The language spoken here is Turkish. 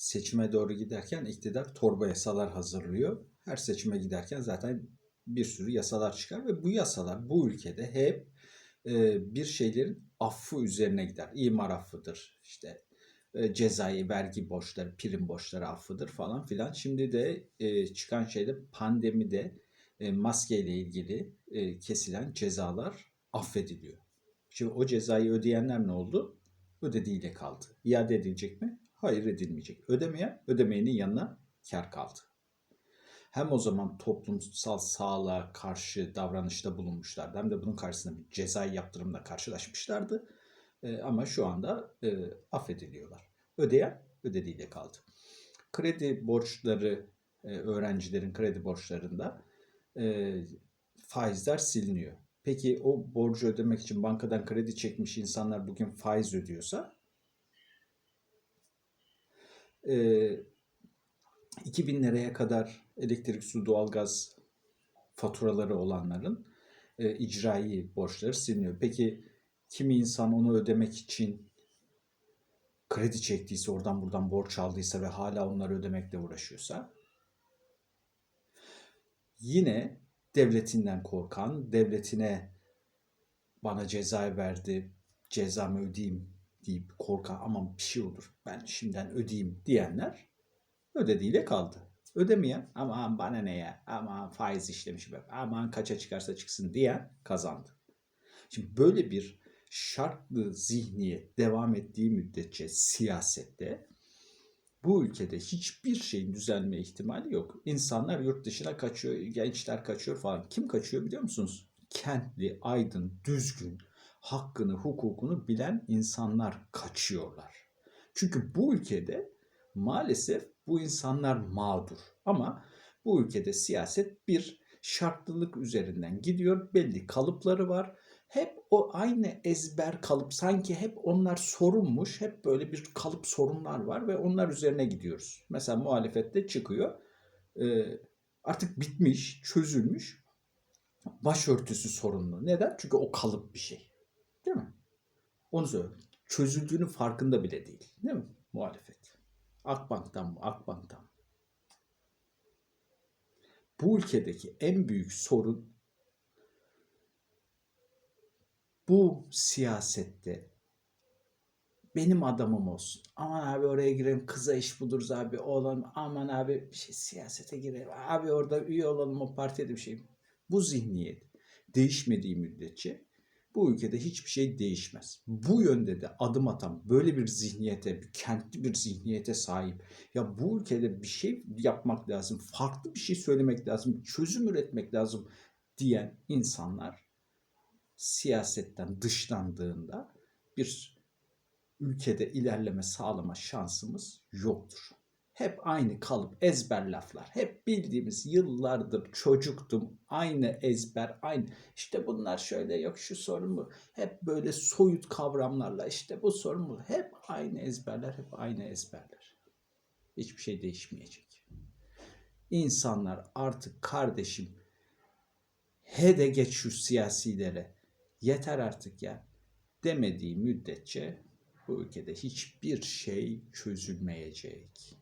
seçime doğru giderken iktidar torba yasalar hazırlıyor. Her seçime giderken zaten bir sürü yasalar çıkar ve bu yasalar bu ülkede hep e, bir şeylerin affı üzerine gider. İmar affıdır, işte e, cezai vergi borçları, prim borçları affıdır falan filan. Şimdi de e, çıkan şeyde pandemide e, maske ile ilgili e, kesilen cezalar affediliyor. Şimdi o cezayı ödeyenler ne oldu? Ödediğiyle kaldı. İade edilecek mi? Hayır edilmeyecek. Ödemeyen, ödemeyenin yanına kar kaldı. Hem o zaman toplumsal sağlığa karşı davranışta bulunmuşlardı hem de bunun karşısında bir cezai yaptırımla karşılaşmışlardı. E, ama şu anda e, affediliyorlar. Ödeyen ödediğiyle kaldı. Kredi borçları, e, öğrencilerin kredi borçlarında e, faizler siliniyor. Peki o borcu ödemek için bankadan kredi çekmiş insanlar bugün faiz ödüyorsa e, 2000 liraya kadar elektrik, su, doğalgaz faturaları olanların e, icrai borçları siliniyor. Peki kimi insan onu ödemek için kredi çektiyse, oradan buradan borç aldıysa ve hala onları ödemekle uğraşıyorsa yine devletinden korkan, devletine bana ceza verdi, cezamı ödeyeyim deyip korkan aman bir şey olur ben şimdiden ödeyeyim diyenler ödediğiyle kaldı. Ödemeyen aman bana ne ya aman faiz işlemiş be aman kaça çıkarsa çıksın diyen kazandı. Şimdi böyle bir şartlı zihniyet devam ettiği müddetçe siyasette bu ülkede hiçbir şeyin düzelme ihtimali yok. İnsanlar yurt dışına kaçıyor, gençler kaçıyor falan. Kim kaçıyor biliyor musunuz? Kentli, aydın, düzgün, hakkını, hukukunu bilen insanlar kaçıyorlar. Çünkü bu ülkede maalesef bu insanlar mağdur. Ama bu ülkede siyaset bir şartlılık üzerinden gidiyor. Belli kalıpları var. Hep o aynı ezber kalıp sanki hep onlar sorunmuş. Hep böyle bir kalıp sorunlar var ve onlar üzerine gidiyoruz. Mesela muhalefette çıkıyor. Ee, artık bitmiş, çözülmüş. Başörtüsü sorunlu. Neden? Çünkü o kalıp bir şey. Değil mi? Onu söylüyorum. Çözüldüğünün farkında bile değil. Değil mi? Muhalefet. Akbank'tan mı? Akbank'tan? Bu ülkedeki en büyük sorun bu siyasette benim adamım olsun. Aman abi oraya girelim kıza iş buluruz abi oğlan aman abi bir şey siyasete girelim. Abi orada üye olalım o partiye de bir şey. Bu zihniyet değişmediği müddetçe bu ülkede hiçbir şey değişmez. Bu yönde de adım atan böyle bir zihniyete, bir kentli bir zihniyete sahip. Ya bu ülkede bir şey yapmak lazım, farklı bir şey söylemek lazım, çözüm üretmek lazım diyen insanlar siyasetten dışlandığında bir ülkede ilerleme sağlama şansımız yoktur. Hep aynı kalıp ezber laflar. Hep bildiğimiz yıllardır çocuktum. Aynı ezber, aynı. İşte bunlar şöyle yok şu sorun bu. Hep böyle soyut kavramlarla işte bu sorun bu. Hep aynı ezberler, hep aynı ezberler. Hiçbir şey değişmeyecek. İnsanlar artık kardeşim he de geç şu siyasilere. Yeter artık ya demediği müddetçe bu ülkede hiçbir şey çözülmeyecek.